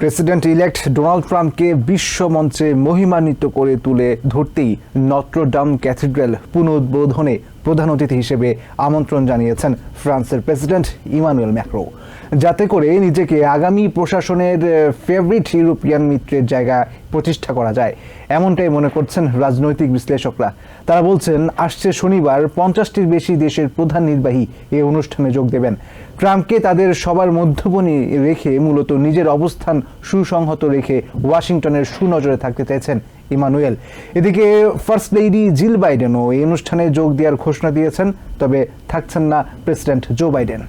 President elect Donald ট্রাম্পকে বিশ্ব মঞ্চে মহিমান্বিত করে তুলে ধরতেই নট্রোডাম ক্যাথিড্রাল পুনরুদ্বোধনে প্রধান অতিথি হিসেবে আমন্ত্রণ জানিয়েছেন ফ্রান্সের প্রেসিডেন্ট ইমানুয়েল ম্যাক্রো যাতে করে নিজেকে আগামী প্রশাসনের ফেভারিট ইউরোপিয়ান মিত্রের জায়গায় প্রতিষ্ঠা করা যায়, এমনটাই মনে করছেন রাজনৈতিক বিশ্লেষকরা। তারা বলছেন, আসছে শনিবার পঞ্চাশটির বেশি দেশের প্রধান নির্বাহী এই অনুষ্ঠানে যোগ দেবেন। ট্রাম্পকে তাদের সবার মধ্যপণি রেখে, মূলত নিজের অবস্থান সুসংহত রেখে ওয়াশিংটনের সুনজরে থাকতে চাইছেন ইমানুয়েল। এদিকে ফার্স্ট লেডি জিল বাইডেনও এই অনুষ্ঠানে যোগ দেওয়ার ঘোষণা দিয়েছেন, তবে থাকছেন না প্রেসিডেন্ট জো বাইডেন।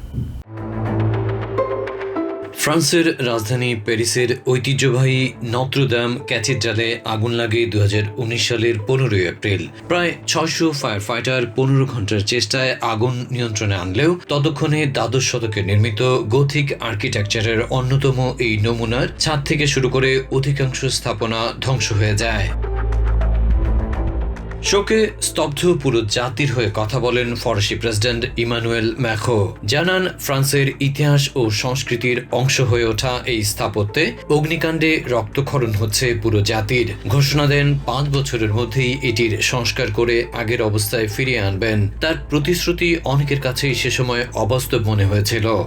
ফ্রান্সের রাজধানী প্যারিসের ঐতিহ্যবাহী নত্রদাম ক্যাথিড্রালে আগুন লাগে দু হাজার উনিশ সালের পনেরোই এপ্রিল। প্রায় ছয়শো ফায়ার ফাইটার পনেরো ঘণ্টার চেষ্টায় আগুন নিয়ন্ত্রণে আনলেও ততক্ষণে দ্বাদশ শতকে নির্মিত গথিক আর্কিটেকচারের অন্যতম এই নমুনার ছাদ থেকে শুরু করে অধিকাংশ স্থাপনা ধ্বংস হয়ে যায়। শোকে স্তব্ধ পুরো জাতির হয়ে কথা বলেন ফরাসি প্রেসিডেন্ট ইমানুয়েল ম্যাখো। জানান, ফ্রান্সের ইতিহাস ও সংস্কৃতির অংশ হয়ে ওঠা এই স্থাপত্যে অগ্নিকাণ্ডে রক্তক্ষরণ হচ্ছে পুরো জাতির। ঘোষণা দেন, পাঁচ বছরের মধ্যেই এটির সংস্কার করে আগের অবস্থায় ফিরিয়ে আনবেন। তার প্রতিশ্রুতি অনেকের কাছেই সে সময় অবাস্তব মনে হয়েছিল।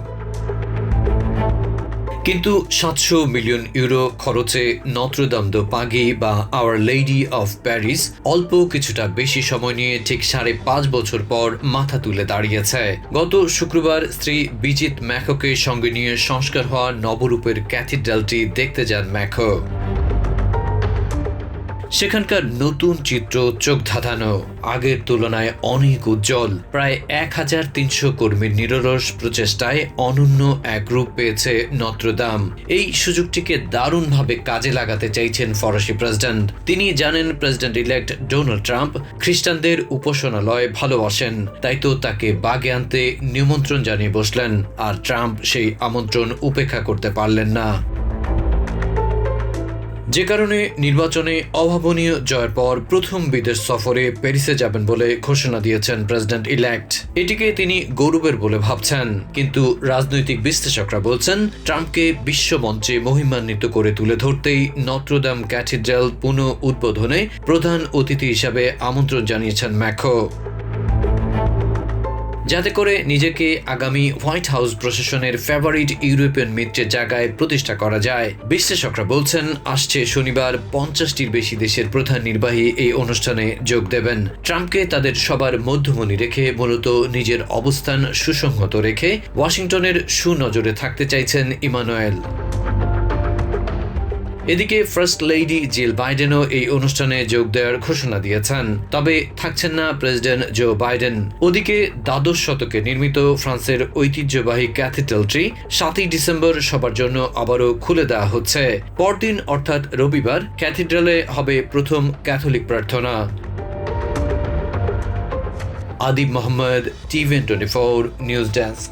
কিন্তু সাতশো মিলিয়ন ইউরো খরচে নত্রদাম দো পাগি বা আওয়ার লেডি অফ প্যারিস অল্প কিছুটা বেশি সময় নিয়ে ঠিক সাড়ে পাঁচ বছর পর মাথা তুলে দাঁড়িয়েছে। গত শুক্রবার স্ত্রী বিজিত ম্যাখোকে সঙ্গে নিয়ে সংস্কার হওয়া নবরূপের ক্যাথিড্রালটি দেখতে যান ম্যাখো সেখানকার নতুন চিত্র চোখ ধাঁধানো, আগের তুলনায় অনেক উজ্জ্বল। প্রায় এক হাজার তিনশো কর্মীর নিরলস প্রচেষ্টায় অনন্য এক রূপ পেয়েছে নত্রদাম। এই সুযোগটিকে দারুণভাবে কাজে লাগাতে চাইছেন ফরাসি প্রেসিডেন্ট। তিনি জানেন প্রেসিডেন্ট ইলেক্ট ডোনাল্ড ট্রাম্প খ্রিস্টানদের উপাসনালয় ভালোবাসেন, তাই তো তাকে বাগে আনতে নিমন্ত্রণ জানিয়ে বসলেন, আর ট্রাম্প সেই আমন্ত্রণ উপেক্ষা করতে পারলেন না। যে কারণে নির্বাচনে অভাবনীয় জয়ের পর প্রথম বিদেশ সফরে প্যারিসে যাবেন বলে ঘোষণা দিয়েছেন প্রেসিডেন্ট ইলেক্ট এটিকে তিনি গৌরবের বলে ভাবছেন। কিন্তু রাজনৈতিক বিশ্লেষকরা বলছেন, ট্রাম্পকে বিশ্বমঞ্চে মহিমান্বিত করে তুলে ধরতেই নট্রোদাম ক্যাথিড্রাল পুনঃ উদ্বোধনে প্রধান অতিথি হিসাবে আমন্ত্রণ জানিয়েছেন ম্যাখো যাতে করে নিজেকে আগামী হোয়াইট হাউস প্রশাসনের ফেভারিট ইউরোপিয়ান মিত্রের জায়গায় প্রতিষ্ঠা করা যায়। বিশ্লেষকরা বলছেন, আসছে শনিবার পঞ্চাশটির বেশি দেশের প্রধান নির্বাহী এই অনুষ্ঠানে যোগ দেবেন। ট্রাম্পকে তাদের সবার মধ্যমণি রেখে মূলত নিজের অবস্থান সুসংহত রেখে ওয়াশিংটনের সুনজরে থাকতে চাইছেন ইমানুয়েল। এদিকে ফার্স্ট লেডি জিল বাইডেনও এই অনুষ্ঠানে যোগ দেওয়ার ঘোষণা দিয়েছেন। তবে থাকছেন না প্রেসিডেন্ট জো বাইডেন ওদিকে দ্বাদশ শতকে নির্মিত ফ্রান্সের ঐতিহ্যবাহী ক্যাথিড্রালটি সাতই ডিসেম্বর সবার জন্য আবারও খুলে দেওয়া হচ্ছে। পরদিন অর্থাৎ রবিবার ক্যাথিড্রালে হবে প্রথম ক্যাথলিক প্রার্থনা। Adib Mohammad TBN twenty four news desk